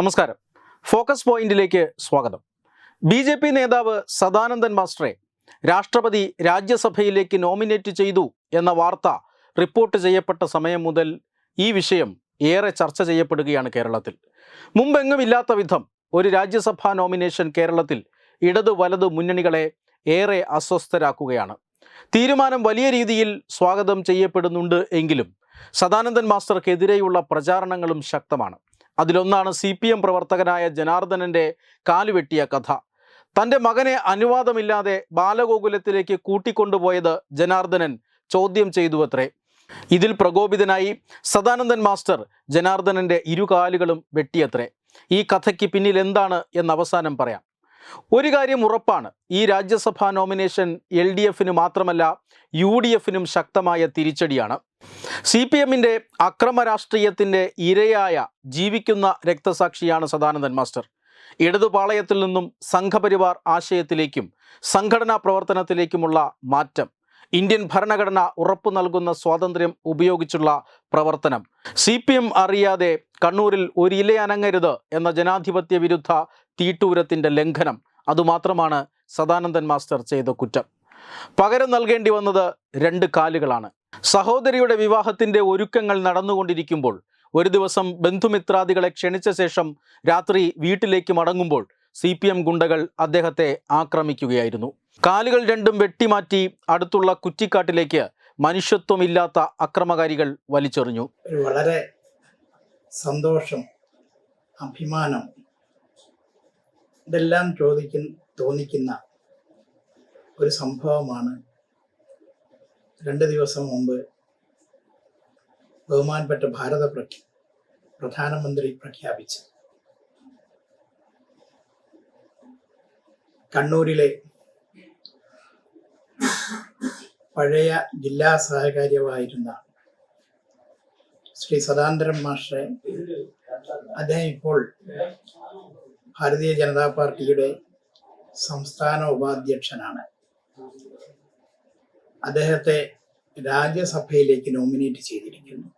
നമസ്കാരം. ഫോക്കസ് പോയിന്റിലേക്ക് സ്വാഗതം. ബി ജെ പി നേതാവ് സദാനന്ദൻ മാസ്റ്ററെ രാഷ്ട്രപതി രാജ്യസഭയിലേക്ക് നോമിനേറ്റ് ചെയ്തു എന്ന വാർത്ത റിപ്പോർട്ട് ചെയ്യപ്പെട്ട സമയം മുതൽ ഈ വിഷയം ഏറെ ചർച്ച ചെയ്യപ്പെടുകയാണ് കേരളത്തിൽ. മുമ്പെങ്ങുമില്ലാത്ത വിധം ഒരു രാജ്യസഭാ നോമിനേഷൻ കേരളത്തിൽ ഇടതു വലതു മുന്നണികളെ ഏറെ അസ്വസ്ഥരാക്കുകയാണ്. തീരുമാനം വലിയ രീതിയിൽ സ്വാഗതം ചെയ്യപ്പെടുന്നുണ്ട് എങ്കിലും സദാനന്ദൻ മാസ്റ്റർക്കെതിരെയുള്ള പ്രചാരണങ്ങളും ശക്തമാണ്. അതിലൊന്നാണ് സി പി എം പ്രവർത്തകനായ ജനാർദ്ദനന്റെ കാലുവെട്ടിയ കഥ. തന്റെ മകനെ അനുവാദമില്ലാതെ ബാലഗോകുലത്തിലേക്ക് കൂട്ടിക്കൊണ്ടുപോയത് ജനാർദ്ദനൻ ചോദ്യം ചെയ്തു അത്രേ ഇതിൽ പ്രകോപിതനായി സദാനന്ദൻ മാസ്റ്റർ ജനാർദ്ദനന്റെ ഇരുകാലുകളും വെട്ടിയത്രേ. ഈ കഥയ്ക്ക് പിന്നിൽ എന്താണ് എന്ന് അവസാനം പറയാം. ഒരു കാര്യം ഉറപ്പാണ്. ഈ രാജ്യസഭാ നോമിനേഷൻ എൽ ഡി എഫിന് മാത്രമല്ല യു ഡി എഫിനും ശക്തമായ തിരിച്ചടിയാണ്. സി പി എമ്മിന്റെ അക്രമ രാഷ്ട്രീയത്തിന്റെ ഇരയായ ജീവിക്കുന്ന രക്തസാക്ഷിയാണ് സദാനന്ദൻ മാസ്റ്റർ. ഇടതുപാളയത്തിൽ നിന്നും സംഘപരിവാർ ആശയത്തിലേക്കും സംഘടനാ പ്രവർത്തനത്തിലേക്കുമുള്ള മാറ്റം. ഇന്ത്യൻ ഭരണഘടന ഉറപ്പു നൽകുന്ന സ്വാതന്ത്ര്യം ഉപയോഗിച്ചുള്ള പ്രവർത്തനം. സി പി എം അറിയാതെ കണ്ണൂരിൽ ഒരു ഇലയനങ്ങരുത് എന്ന ജനാധിപത്യ വിരുദ്ധ തീട്ടൂരത്തിന്റെ ലംഘനം അതുമാത്രമാണ് സദാനന്ദൻ മാസ്റ്റർ ചെയ്ത കുറ്റം. പകരം നൽകേണ്ടി വന്നത് രണ്ട് കാലുകളാണ്. സഹോദരിയുടെ വിവാഹത്തിന്റെ ഒരുക്കങ്ങൾ നടന്നുകൊണ്ടിരിക്കുമ്പോൾ ഒരു ദിവസം ബന്ധുമിത്രാദികളെ ക്ഷണിച്ച ശേഷം രാത്രി വീട്ടിലേക്ക് മടങ്ങുമ്പോൾ സി പി എം ഗുണ്ടകൾ അദ്ദേഹത്തെ ആക്രമിക്കുകയായിരുന്നു. കാലുകൾ രണ്ടും വെട്ടിമാറ്റി അടുത്തുള്ള കുറ്റിക്കാട്ടിലേക്ക് മനുഷ്യത്വമില്ലാത്ത അക്രമകാരികൾ വലിച്ചെറിഞ്ഞു. വളരെ സന്തോഷം അഭിമാനം ഇതെല്ലാം ചോദിക്കുന്ന തോന്നിക്കുന്ന ഒരു സംഭവമാണ്. രണ്ട് ദിവസം മുമ്പ് ബഹുമാനപ്പെട്ട ഭാരത പ്രധാനമന്ത്രി പ്രഖ്യാപിച്ചത് കണ്ണൂരിലെ പഴയ ജില്ലാ സഹകാര്യമായിരുന്ന ശ്രീ സദാന്തരം മാഷെ അദ്ദേഹം ഇപ്പോൾ ഭാരതീയ ജനതാ പാർട്ടിയുടെ സംസ്ഥാന ഉപാധ്യക്ഷനാണ്. അദ്ദേഹത്തെ രാജ്യസഭയിലേക്ക് നോമിനേറ്റ് ചെയ്തിരിക്കുന്നു.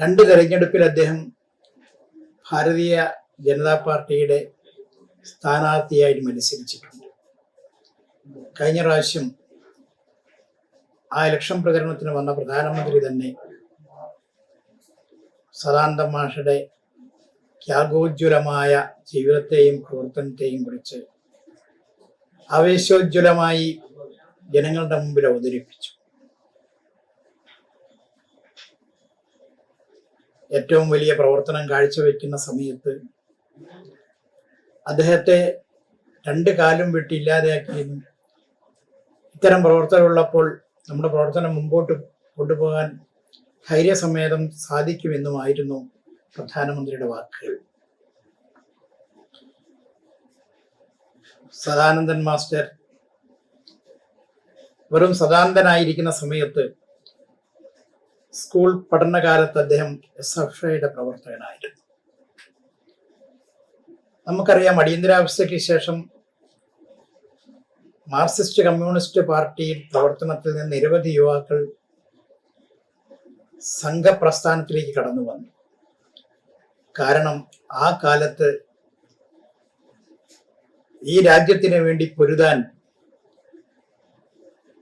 രണ്ട് തെരഞ്ഞെടുപ്പിൽ അദ്ദേഹം ഭാരതീയ ജനതാ പാർട്ടിയുടെ സ്ഥാനാർത്ഥിയായി മത്സരിച്ചിട്ടുണ്ട്. കഴിഞ്ഞ പ്രാവശ്യം ആ ഇലക്ഷൻ പ്രചരണത്തിന് വന്ന പ്രധാനമന്ത്രി തന്നെ സദാനന്ദ മാഷയുടെ ത്യാഗോജ്വലമായ ജീവിതത്തെയും പ്രവർത്തനത്തെയും കുറിച്ച് ആവേശോജ്വലമായി ജനങ്ങളുടെ മുമ്പിൽ അവതരിപ്പിച്ചു. ഏറ്റവും വലിയ പ്രവർത്തനം കാഴ്ചവെക്കുന്ന സമയത്ത് അദ്ദേഹത്തെ രണ്ട് കാലും വെട്ടി ഇല്ലാതെയാക്കിയിരുന്നു. ഇത്തരം പ്രവർത്തനമുള്ളപ്പോൾ നമ്മുടെ പ്രവർത്തനം മുമ്പോട്ട് കൊണ്ടുപോകാൻ ധൈര്യസമേതം സാധിക്കുമെന്നുമായിരുന്നു പ്രധാനമന്ത്രിയുടെ വാക്കുകൾ. സദാനന്ദൻ മാസ്റ്റർ വെറും സദാനന്ദനായിരിക്കുന്ന സമയത്ത് സ്കൂൾ പഠനകാലത്ത് അദ്ദേഹം എസ് എഫ് ഐയുടെ പ്രവർത്തകനായിരുന്നു. നമുക്കറിയാം അടിയന്തരാവസ്ഥയ്ക്ക് ശേഷം മാർക്സിസ്റ്റ് കമ്മ്യൂണിസ്റ്റ് പാർട്ടിയിൽ പ്രവർത്തനത്തിൽ നിന്ന് നിരവധി യുവാക്കൾ സംഘപ്രസ്ഥാനത്തിലേക്ക് കടന്നു വന്നു. കാരണം ആ കാലത്ത് ഈ രാജ്യത്തിന് വേണ്ടി പൊരുതാൻ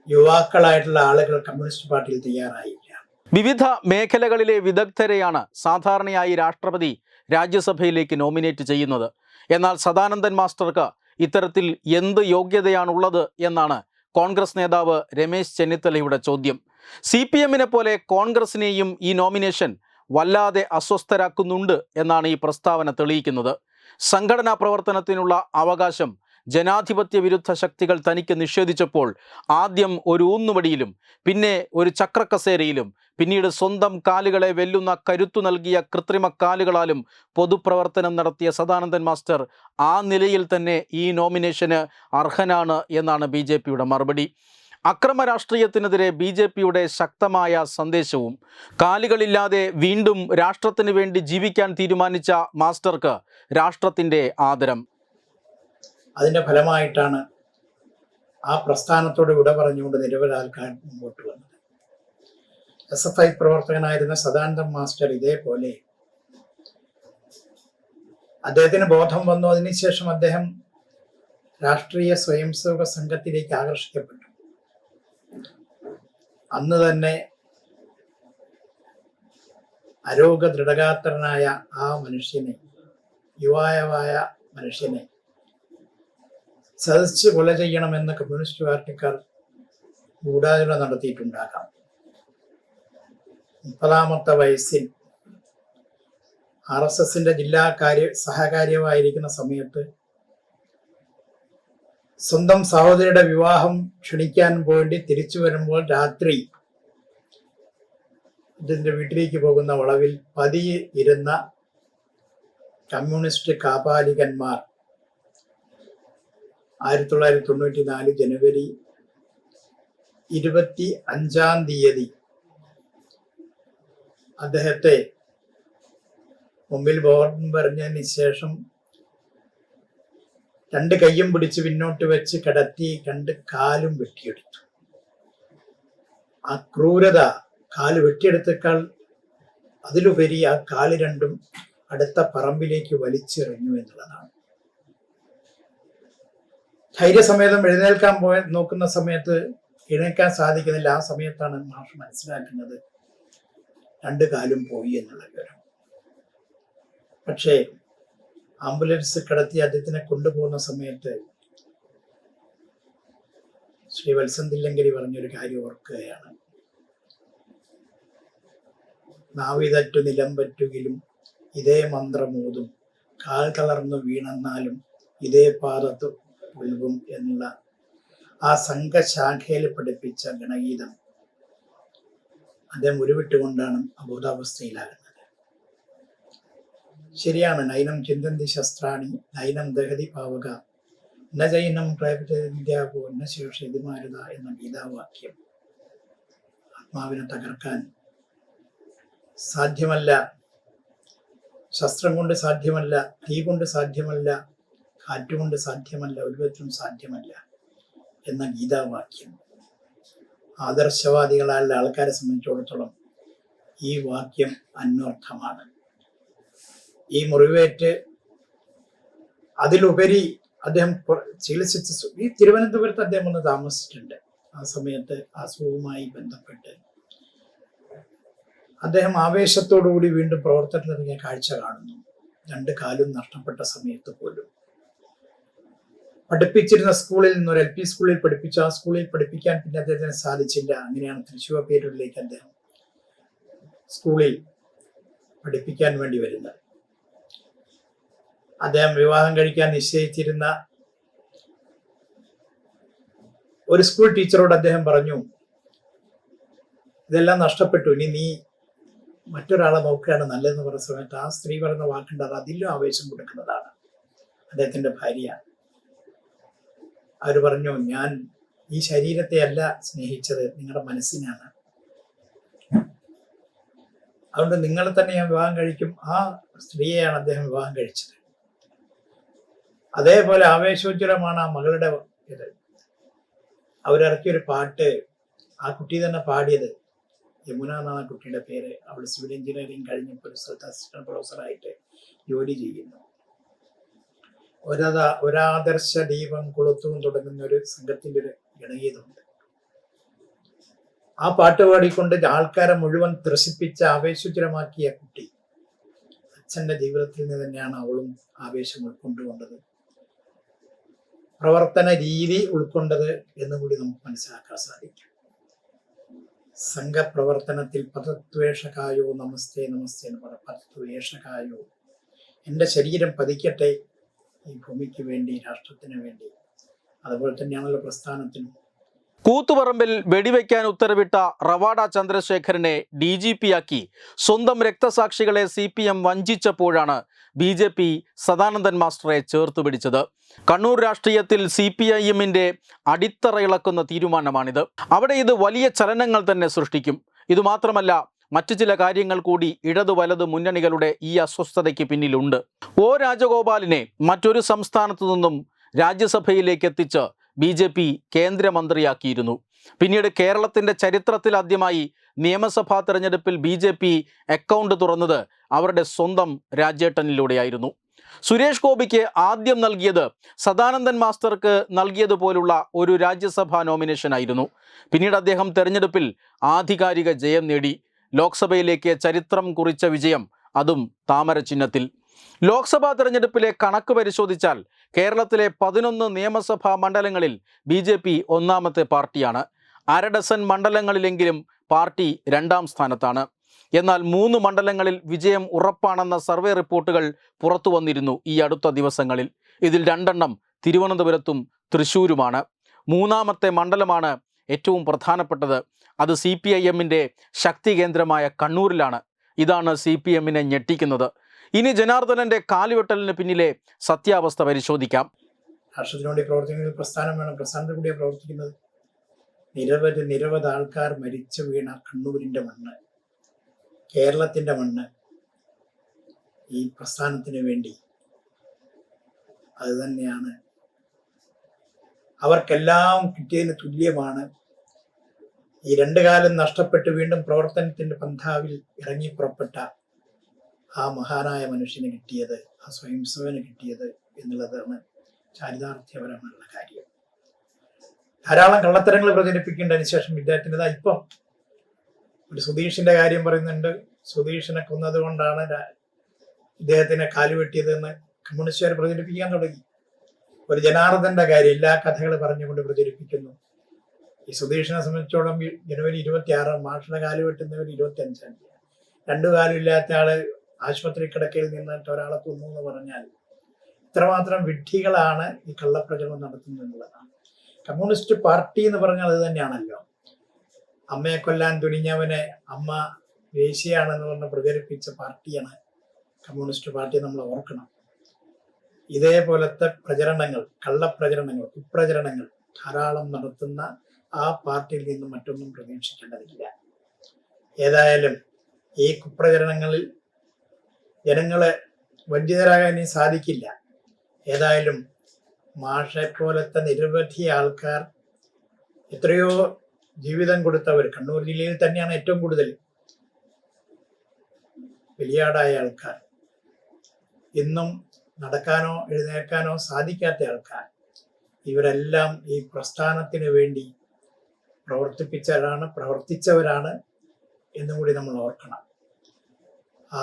യുവാക്കളായിട്ടുള്ള ആളുകൾ കമ്മ്യൂണിസ്റ്റ് പാർട്ടിയിൽ തയ്യാറായില്ല. വിവിധ മേഖലകളിലെ വിദഗ്ധരെയാണ് സാധാരണയായി രാഷ്ട്രപതി രാജ്യസഭയിലേക്ക് നോമിനേറ്റ് ചെയ്യുന്നത്. എന്നാൽ സദാനന്ദൻ മാസ്റ്റർക്ക് ഇത്തരത്തിൽ എന്ത് യോഗ്യതയാണുള്ളത് എന്നാണ് കോൺഗ്രസ് നേതാവ് രമേശ് ചെന്നിത്തലയുടെ ചോദ്യം. സി പി എമ്മിനെ പോലെ കോൺഗ്രസിനെയും ഈ നോമിനേഷൻ വല്ലാതെ അസ്വസ്ഥരാക്കുന്നുണ്ട് എന്നാണ് ഈ പ്രസ്താവന തെളിയിക്കുന്നത്. സംഘടനാ പ്രവർത്തനത്തിനുള്ള അവകാശം ജനാധിപത്യ വിരുദ്ധ ശക്തികൾ തനിക്ക് നിഷേധിച്ചപ്പോൾ ആദ്യം ഒരു ഊന്നുവടിയിലും പിന്നെ ഒരു ചക്രക്കസേരയിലും പിന്നീട് സ്വന്തം കാലുകളെ വെല്ലുന്ന കരുത്തു നൽകിയ കൃത്രിമ കാലുകളാലും പൊതുപ്രവർത്തനം നടത്തിയ സദാനന്ദൻ മാസ്റ്റർ ആ നിലയിൽ തന്നെ ഈ നോമിനേഷന് അർഹനാണ് എന്നാണ് ബി മറുപടി. അക്രമ രാഷ്ട്രീയത്തിനെതിരെ ബി ജെ പിയുടെ ശക്തമായ സന്ദേശവും കാലുകളില്ലാതെ വീണ്ടും രാഷ്ട്രത്തിന് വേണ്ടി ജീവിക്കാൻ തീരുമാനിച്ച മാസ്റ്റർക്ക് രാഷ്ട്രത്തിന്റെ ആദരം. അതിന്റെ ഫലമായിട്ടാണ് ആ പ്രസ്ഥാനത്തോട് വിട പറഞ്ഞുകൊണ്ട് നിരവധി ആൾക്കാർ മുമ്പോട്ട് വന്നത്. എസ് എഫ് ഐ പ്രവർത്തകനായിരുന്ന സദാനന്ദം മാസ്റ്റർ ഇതേപോലെ അദ്ദേഹത്തിന് ബോധം വന്നു. അതിനുശേഷം അദ്ദേഹം രാഷ്ട്രീയ സ്വയംസേവക സംഘത്തിലേക്ക് ആകർഷിക്കപ്പെട്ടു. അന്ന് തന്നെ അരോഗ ദൃഢഗാത്രനായ ആ മനുഷ്യനെ യുവായവായ മനുഷ്യനെ സദസ് കൊല ചെയ്യണമെന്ന് കമ്മ്യൂണിസ്റ്റ് പാർട്ടിക്കാർ ഗൂഢാലോചന നടത്തിയിട്ടുണ്ടാകാം. മുപ്പതാമത്തെ വയസ്സിൽ ആർ എസ് എസിന്റെ ജില്ലാ കാര്യ സഹകാര്യമായിരിക്കുന്ന സമയത്ത് സ്വന്തം സഹോദരിയുടെ വിവാഹം ക്ഷണിക്കാൻ വേണ്ടി തിരിച്ചു വരുമ്പോൾ രാത്രി ഇതിന്റെ വീട്ടിലേക്ക് പോകുന്ന വളവിൽ പതിയെ ഇരുന്ന കമ്മ്യൂണിസ്റ്റ് കാപാലികന്മാർ ആയിരത്തി തൊള്ളായിരത്തി തൊണ്ണൂറ്റി നാല് ജനുവരി ഇരുപത്തി അഞ്ചാം തീയതി അദ്ദേഹത്തെ മുമ്പിൽ ബോർഡൻ പറഞ്ഞതിന് ശേഷം രണ്ട് കയ്യും പിടിച്ച് പിന്നോട്ട് വെച്ച് കിടത്തി രണ്ട് കാലും വെട്ടിയെടുത്തു. ആ ക്രൂരത കാൽ വെട്ടിയെടുത്തേക്കാൾ അതിലുപരി ആ കാൽ രണ്ടും അടുത്ത പറമ്പിലേക്ക് വലിച്ചെറിഞ്ഞു എന്നുള്ളതാണ്. ധൈര്യസമേതം എഴുന്നേൽക്കാൻ പോയ നോക്കുന്ന സമയത്ത് എഴുന്നേൽക്കാൻ സാധിക്കുന്നില്ല. ആ സമയത്താണ് മാഷ് മനസ്സിലാക്കുന്നത് രണ്ട് കാലും പോയി എന്നുള്ള വിവരം. പക്ഷേ ആംബുലൻസ് കടത്തി അദ്ദേഹത്തിനെ കൊണ്ടുപോകുന്ന സമയത്ത് ശ്രീ വത്സന്തില്ലങ്കരി പറഞ്ഞൊരു കാര്യം ഓർക്കുകയാണ്. നാവിതറ്റു നിലം പറ്റുകിലും ഇതേ മന്ത്രമോതും കാൽ തളർന്നു വീണെന്നാലും ഇതേ പാദത്ത് ഒഴുകും എന്നുള്ള ആ സംഘശാഖയിൽ പഠിപ്പിച്ച ഗണഗീതം അദ്ദേഹം ഉരുവിട്ടുകൊണ്ടാണ് അബോധാവസ്ഥയിലാകുന്നത്. ശരിയാണ്. നൈനം ചിന്തന്തി ശസ്ത്രാണി നൈനം ദഹതി പാവക. ന ജൈനം പ്രേതോ ന ശേഷ ഇതിമാരുത എന്ന ഗീതാവാക്യം ആത്മാവിനെ തകർക്കാൻ സാധ്യമല്ല. ശസ്ത്രം കൊണ്ട് സാധ്യമല്ല തീ കൊണ്ട് സാധ്യമല്ല കാറ്റുകൊണ്ട് സാധ്യമല്ല ഒരു വിധത്തിലും സാധ്യമല്ല എന്ന ഗീതാവാക്യം. ആദർശവാദികളായ ആൾക്കാരെ സംബന്ധിച്ചിടത്തോളം ഈ വാക്യം അന്വർത്ഥമാണ്. ഈ മുറിവേറ്റ് അതിലുപരി അദ്ദേഹം ചികിത്സിച്ച് ഈ തിരുവനന്തപുരത്ത് അദ്ദേഹം ഒന്ന് താമസിച്ചിട്ടുണ്ട്. ആ സമയത്ത് അസുഖവുമായി ബന്ധപ്പെട്ട്. അദ്ദേഹം ആവേശത്തോടുകൂടി വീണ്ടും പ്രവർത്തനത്തിനിറങ്ങിയ കാഴ്ച കാണുന്നു. രണ്ട് കാലും നഷ്ടപ്പെട്ട സമയത്ത് പോലും. പഠിപ്പിച്ചിരുന്ന സ്കൂളിൽ നിന്ന് ഒരു എൽ പി സ്കൂളിൽ പഠിപ്പിച്ചു. ആ സ്കൂളിൽ പഠിപ്പിക്കാൻ പിന്നെ അദ്ദേഹത്തിന് സാധിച്ചില്ല. അങ്ങനെയാണ് തൃശ്ശൂർ പേരൂരിലേക്ക് അദ്ദേഹം സ്കൂളിൽ പഠിപ്പിക്കാൻ വേണ്ടി വരുന്നത്. അദ്ദേഹം വിവാഹം കഴിക്കാൻ നിശ്ചയിച്ചിരുന്ന ഒരു സ്കൂൾ ടീച്ചറോട് അദ്ദേഹം പറഞ്ഞു ഇതെല്ലാം നഷ്ടപ്പെട്ടു. ഇനി നീ മറ്റൊരാളെ നോക്കുകയാണ് നല്ലതെന്ന് പറഞ്ഞ സമയത്ത് ആ സ്ത്രീ പറയുന്ന വാക്കുണ്ട് അത് അതിലും ആവേശം കൊടുക്കുന്നതാണ്. അദ്ദേഹത്തിന്റെ ഭാര്യ അവർ പറഞ്ഞു ഞാൻ ഈ ശരീരത്തെ അല്ല സ്നേഹിച്ചത് നിങ്ങളുടെ മനസ്സിനാണ്. അതുകൊണ്ട് നിങ്ങളെ തന്നെ ഞാൻ വിവാഹം കഴിക്കും. ആ സ്ത്രീയെയാണ് അദ്ദേഹം വിവാഹം കഴിച്ചത്. അതേപോലെ ആവേശോജ്വലമാണ് ആ മകളുടെ ഇത്. അവരിറക്കിയൊരു പാട്ട് ആ കുട്ടി തന്നെ പാടിയത്. യമുന എന്നാണ് കുട്ടിയുടെ പേര്. അവൾ സിവിൽ എഞ്ചിനീയറിംഗ് കഴിഞ്ഞപ്പോൾ ഒരു സ്ഥലത്ത് അസിസ്റ്റന്റ് പ്രൊഫസറായിട്ട് ജോലി ചെയ്യുന്നു. ഒരത ഒരാദർശ ദീപം കൊളുത്തും തുടങ്ങുന്ന ഒരു സംഘത്തിന്റെ ഒരു ഗണഗീതമുണ്ട് ആ പാട്ട് പാടിക്കൊണ്ട് ആൾക്കാരെ മുഴുവൻ ത്രസിപ്പിച്ച് ആവേശോജ്വലമാക്കിയ കുട്ടി അച്ഛന്റെ ജീവിതത്തിൽ നിന്ന് തന്നെയാണ് അവളും ആവേശം ഉൾക്കൊണ്ടുകൊണ്ടത് പ്രവർത്തന രീതി ഉൾക്കൊണ്ടത് എന്നും കൂടി നമുക്ക് മനസ്സിലാക്കാൻ സാധിക്കും. സംഘപ്രവർത്തനത്തിൽ പദത്വേഷകായോ നമസ്തേ നമസ്തേ എന്ന് പറ പദത്വേഷകായോ എന്റെ ശരീരം പതിക്കട്ടെ ഈ ഭൂമിക്ക് വേണ്ടി രാഷ്ട്രത്തിന് വേണ്ടി അതുപോലെ തന്നെയാണല്ലോ പ്രസ്ഥാനത്തിനും കൂത്തുപറമ്പിൽ വെടിവെക്കാൻ ഉത്തരവിട്ട റവാഡ ചന്ദ്രശേഖരനെ ഡി ജി പി ആക്കി സ്വന്തം രക്തസാക്ഷികളെ സി പി എം വഞ്ചിച്ചപ്പോഴാണ് ബി ജെ പി സദാനന്ദൻ മാസ്റ്ററെ ചേർത്ത് പിടിച്ചത്. കണ്ണൂർ രാഷ്ട്രീയത്തിൽ സി പി ഐ എമ്മിന്റെ അടിത്തറയിളക്കുന്ന തീരുമാനമാണിത്. അവിടെ ഇത് വലിയ ചലനങ്ങൾ തന്നെ സൃഷ്ടിക്കും. ഇതുമാത്രമല്ല മറ്റു ചില കാര്യങ്ങൾ കൂടി ഇടതു വലത് മുന്നണികളുടെ ഈ അസ്വസ്ഥതയ്ക്ക് പിന്നിലുണ്ട്. ഒ രാജഗോപാലിനെ മറ്റൊരു സംസ്ഥാനത്തു നിന്നും രാജ്യസഭയിലേക്ക് എത്തിച്ച് ബി ജെ പി കേന്ദ്രമന്ത്രിയാക്കിയിരുന്നു. പിന്നീട് കേരളത്തിന്റെ ചരിത്രത്തിൽ ആദ്യമായി നിയമസഭാ തെരഞ്ഞെടുപ്പിൽ ബി ജെ പി അക്കൗണ്ട് തുറന്നത് അവരുടെ സ്വന്തം രാജേട്ടനിലൂടെയായിരുന്നു സുരേഷ് ഗോപിക്ക് ആദ്യം നൽകിയത് സദാനന്ദൻ മാസ്റ്റർക്ക് നൽകിയതുപോലുള്ള ഒരു രാജ്യസഭാ നോമിനേഷൻ ആയിരുന്നു പിന്നീട് അദ്ദേഹം തെരഞ്ഞെടുപ്പിൽ ആധികാരിക ജയം നേടി. ലോക്സഭയിലേക്ക് ചരിത്രം കുറിച്ച വിജയം അതും താമര ചിഹ്നത്തിൽ ലോക്സഭാ തെരഞ്ഞെടുപ്പിലെ കണക്ക് പരിശോധിച്ചാൽ കേരളത്തിലെ പതിനൊന്ന് നിയമസഭാ മണ്ഡലങ്ങളിൽ ബി ജെ പി ഒന്നാമത്തെ പാർട്ടിയാണ്. അരഡസൻ മണ്ഡലങ്ങളിലെങ്കിലും പാർട്ടി രണ്ടാം സ്ഥാനത്താണ്. എന്നാൽ മൂന്ന് മണ്ഡലങ്ങളിൽ വിജയം ഉറപ്പാണെന്ന സർവേ റിപ്പോർട്ടുകൾ പുറത്തു വന്നിരുന്നു ഈ അടുത്ത ദിവസങ്ങളിൽ. ഇതിൽ രണ്ടെണ്ണം തിരുവനന്തപുരത്തും തൃശ്ശൂരുമാണ്. മൂന്നാമത്തെ മണ്ഡലമാണ് ഏറ്റവും പ്രധാനപ്പെട്ടത്. അത് സി പി ഐ എമ്മിന്റെ ശക്തി കേന്ദ്രമായ കണ്ണൂരിലാണ്. ഇതാണ് സി പി എമ്മിനെ ഞെട്ടിക്കുന്നത്. ഇനി ജനാർദ്ദനന്റെ കാലുവെട്ടലിന് പിന്നിലെ സത്യാവസ്ഥ പരിശോധിക്കാം. രാഷ്ട്രത്തിനു വേണ്ടി പ്രവർത്തിക്കുന്ന പ്രസ്ഥാനം വേണം. പ്രസ്ഥാനത്തിന് കൂടിയാണ് പ്രവർത്തിക്കുന്നത്. നിരവധി നിരവധി ആൾക്കാർ മരിച്ചു വീണ കണ്ണൂരിന്റെ മണ്ണ് കേരളത്തിന്റെ മണ്ണ് ഈ പ്രസ്ഥാനത്തിന് വേണ്ടി. അത് തന്നെയാണ്. അവർക്കെല്ലാം കിട്ടിയതിന് തുല്യമാണ്. ഈ രണ്ടു കാലം നഷ്ടപ്പെട്ട് വീണ്ടും പ്രവർത്തനത്തിന്റെ പന്ഥാവിൽ ഇറങ്ങി പുറപ്പെട്ട ആ മഹാനായ മനുഷ്യന് കിട്ടിയത് ആ സ്വയം സേവന് കിട്ടിയത് എന്നുള്ളതാണ് ചാരിതാർത്ഥ്യപരമായുള്ള കാര്യം. ധാരാളം കള്ളത്തരങ്ങൾ പ്രചരിപ്പിക്കേണ്ടതിന് ശേഷം വിദ്യാർത്ഥിനിതാ ഇപ്പം. ഒരു സുധീഷിന്റെ കാര്യം പറയുന്നുണ്ട്. സുധീഷിനെ കൊന്നത് കൊണ്ടാണ് ഇദ്ദേഹത്തിനെ കാലുവെട്ടിയതെന്ന് കമ്മ്യൂണിസ്റ്റുകാർ പ്രചരിപ്പിക്കാൻ തുടങ്ങി. ഒരു ജനാർദ്ദന്റെ കാര്യം എല്ലാ കഥകൾ പറഞ്ഞുകൊണ്ട് പ്രചരിപ്പിക്കുന്നു. ഈ സുധീഷിനെ സംബന്ധിച്ചോളം ജനുവരി ഇരുപത്തി ആറ് മാഷിന്റെ കാൽ വെട്ടുന്നവർ ഇരുപത്തി അഞ്ചാം തീയതി. രണ്ടു കാലം ഇല്ലാത്ത ആൾ ആശുപത്രി കിടക്കയിൽ നിന്നിട്ട് ഒരാളെ കൊന്നു എന്ന് പറഞ്ഞാൽ ഇത്രമാത്രം വിഡ്ഢികളാണ് ഈ കള്ളപ്രചരണം നടത്തുന്നത് എന്നുള്ളതാണ് കമ്മ്യൂണിസ്റ്റ് പാർട്ടി എന്ന് പറഞ്ഞാൽ അത് തന്നെയാണല്ലോ. അമ്മയെ കൊല്ലാൻ തുനിഞ്ഞവനെ അമ്മ ദേശീയാണെന്ന് പറഞ്ഞ് പ്രചരിപ്പിച്ച പാർട്ടിയാണ് കമ്മ്യൂണിസ്റ്റ് പാർട്ടി നമ്മൾ ഓർക്കണം. ഇതേപോലത്തെ പ്രചരണങ്ങൾ കള്ളപ്രചരണങ്ങൾ കുപ്രചരണങ്ങൾ ധാരാളം നടത്തുന്ന ആ പാർട്ടിയിൽ നിന്നും മറ്റൊന്നും പ്രതീക്ഷിക്കേണ്ടതില്ല. ഏതായാലും ഈ കുപ്രചരണങ്ങളിൽ ജനങ്ങളെ വഞ്ചിതരാകാൻ സാധിക്കില്ല. ഏതായാലും മാഷെ പോലത്തെ നിരവധി ആൾക്കാർ എത്രയോ ജീവിതം കൊടുത്തവർ കണ്ണൂർ ജില്ലയിൽ തന്നെയാണ് ഏറ്റവും കൂടുതൽ വലിയാടായ ആൾക്കാർ. ഇന്നും നടക്കാനോ എഴുന്നേൽക്കാനോ സാധിക്കാത്ത ആൾക്കാർ. ഇവരെല്ലാം ഈ പ്രസ്ഥാനത്തിന് വേണ്ടി പ്രവർത്തിപ്പിച്ചവരാണ് പ്രവർത്തിച്ചവരാണ് എന്നും കൂടി നമ്മൾ ഓർക്കണം. ആ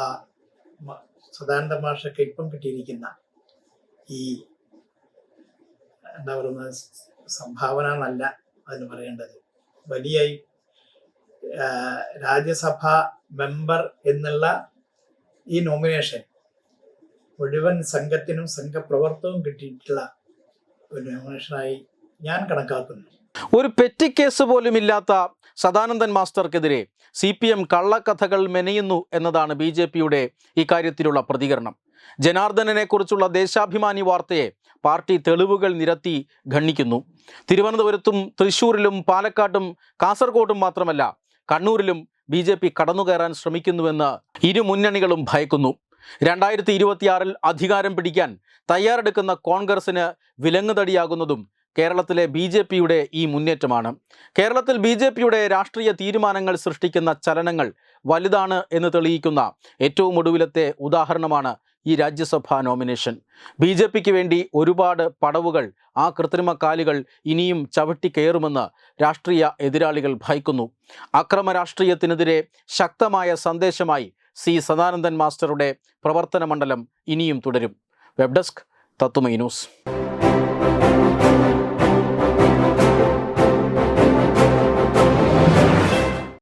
സദാനന്ദ മാഷൊക്കെ ഇപ്പം കിട്ടിയിരിക്കുന്ന ഈ എന്താ പറയുന്നത് സംഭാവന എന്നല്ല അതിന് പറയേണ്ടത്. വലിയ രാജ്യസഭ മെമ്പർ എന്നുള്ള ഈ നോമിനേഷൻ മുഴുവൻ സംഘത്തിനും സംഘപ്രവർത്തകവും കിട്ടിയിട്ടുള്ള ഒരു നോമിനേഷനായി ഞാൻ കണക്കാക്കുന്നു. ഒരു പെറ്റി കേസ് പോലും ഇല്ലാത്ത സദാനന്ദൻ മാസ്റ്റർക്കെതിരെ സി പി എം കള്ളക്കഥകൾ മെനയുന്നു എന്നതാണ് ബി ജെ പിയുടെ ഇക്കാര്യത്തിലുള്ള പ്രതികരണം. ജനാർദ്ദനെക്കുറിച്ചുള്ള ദേശാഭിമാനി വാർത്തയെ പാർട്ടി തെളിവുകൾ നിരത്തി ഖണ്ഡിക്കുന്നു. തിരുവനന്തപുരത്തും തൃശ്ശൂരിലും പാലക്കാട്ടും കാസർഗോഡും മാത്രമല്ല കണ്ണൂരിലും ബി ജെ പി കടന്നുകയറാൻ ശ്രമിക്കുന്നുവെന്ന് ഇരു മുന്നണികളും ഭയക്കുന്നു. രണ്ടായിരത്തി ഇരുപത്തിയാറിൽ അധികാരം പിടിക്കാൻ തയ്യാറെടുക്കുന്ന കോൺഗ്രസിന് വിലങ്ങുതടിയാകുന്നതും കേരളത്തിലെ ബി ജെ പിയുടെ ഈ മുന്നേറ്റമാണ്. കേരളത്തിൽ ബി ജെ പിയുടെ രാഷ്ട്രീയ തീരുമാനങ്ങൾ സൃഷ്ടിക്കുന്ന ചലനങ്ങൾ വലുതാണ് എന്ന് തെളിയിക്കുന്ന ഏറ്റവും ഒടുവിലത്തെ ഉദാഹരണമാണ് ഈ രാജ്യസഭാ നോമിനേഷൻ. ബി ജെ പിക്ക് വേണ്ടി ഒരുപാട് പടവുകൾ ആ കൃത്രിമ കാലുകൾ ഇനിയും ചവിട്ടി കയറുമെന്ന് രാഷ്ട്രീയ എതിരാളികൾ ഭയക്കുന്നു. അക്രമ രാഷ്ട്രീയത്തിനെതിരെ ശക്തമായ സന്ദേശമായി സി സദാനന്ദൻ മാസ്റ്ററുടെ പ്രവർത്തന മണ്ഡലം ഇനിയും തുടരും. വെബ് ഡെസ്ക് തത്തുമൈ ന്യൂസ്.